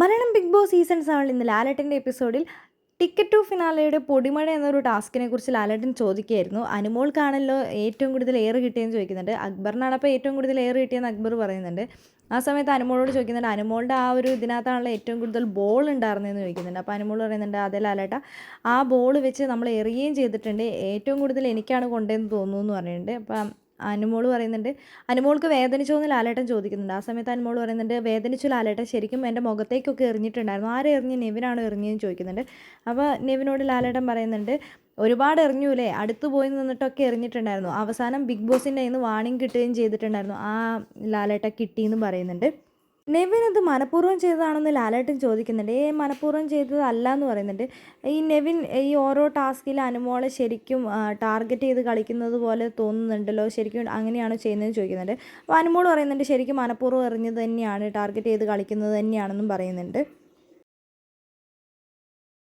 Malayalam big boss season സെവനിൽ ഇന്ന് ലാലേട്ടന്റെ എപ്പിസോഡിൽ ടിക്കറ്റ് ടു ഫിനാലയുടെ പൊടിമഴ എന്നൊരു ടാസ്കിനെ കുറിച്ച് ലാലേട്ടൻ ചോദിക്കുകയായിരുന്നു. അനുമോൾക്കാണല്ലോ ഏറ്റവും കൂടുതൽ എയർ കിട്ടിയെന്ന് ചോദിക്കുന്നുണ്ട്. അക്ബറിനാണ് അപ്പോൾ ഏറ്റവും കൂടുതൽ എയർ കിട്ടിയെന്ന് അക്ബർ പറയുന്നുണ്ട്. ആ സമയത്ത് അനുമോളോട് ചോദിക്കുന്നുണ്ട് അനുമോളുടെ ആ ഒരു ഇതിനകത്താണല്ലോ ഏറ്റവും കൂടുതൽ ബോൾ ഉണ്ടായിരുന്നതെന്ന് ചോദിക്കുന്നുണ്ട്. അപ്പോൾ അനുമോൾ പറയുന്നുണ്ട് അതെ ലാലേട്ട ആ ബോൾ വെച്ച് നമ്മൾ എറിയുകയും ചെയ്തിട്ടുണ്ട്. ഏറ്റവും കൂടുതൽ എനിക്കാണ് കൊണ്ടേന്ന് തോന്നുന്നു എന്ന് പറയുന്നുണ്ട് അപ്പം അനുമോൾ പറയുന്നുണ്ട് അനുമോൾക്ക് വേദനിച്ചോ എന്ന് ലാലേട്ടൻ ചോദിക്കുന്നുണ്ട്. ആ സമയത്ത് അനുമോൾ പറയുന്നുണ്ട് വേദനിച്ചു ലാലേട്ടൻ ശരിക്കും എന്റെ മുഖത്തേക്കൊക്കെ എറിഞ്ഞിട്ടുണ്ടായിരുന്നു. ആരെ എറിഞ്ഞ് നെവിനാണോ എറിഞ്ഞെന്ന് ചോദിക്കുന്നുണ്ട്. അപ്പോൾ നെവിനോട് ലാലേട്ടൻ പറയുന്നുണ്ട് ഒരുപാട് എറിഞ്ഞൂലേ? അടുത്ത് പോയി നിന്നിട്ടൊക്കെ എറിഞ്ഞിട്ടുണ്ടായിരുന്നു. അവസാനം ബിഗ് ബോസിന്റെ കയ്യിൽ നിന്ന് വാണിംഗ് കിട്ടുകയും ചെയ്തിട്ടുണ്ടായിരുന്നു. ആ ലാലേട്ട കിട്ടിയെന്ന് പറയുന്നുണ്ട്. നെവിൻ അത് മനഃപൂർവം ചെയ്തതാണെന്ന് ലാലേട്ടൻ ചോദിക്കുന്നുണ്ട്. ഏ മനഃപൂർവം ചെയ്തതല്ല എന്ന് പറയുന്നുണ്ട്. ഈ നെവിൻ ഈ ഓരോ ടാസ്കിൽ അനുമോളെ ശരിക്കും ടാർഗറ്റ് ചെയ്ത് കളിക്കുന്നത് പോലെ തോന്നുന്നുണ്ടല്ലോ? ശരിക്കും അങ്ങനെയാണോ ചെയ്യുന്നതെന്ന് ചോദിക്കുന്നുണ്ട്. അപ്പോൾ അനുമോൾ പറയുന്നുണ്ട് ശരിക്കും മനഃപൂർവം എറിഞ്ഞത് തന്നെയാണ് ടാർഗറ്റ് ചെയ്ത് കളിക്കുന്നത് തന്നെയാണെന്നും പറയുന്നുണ്ട്.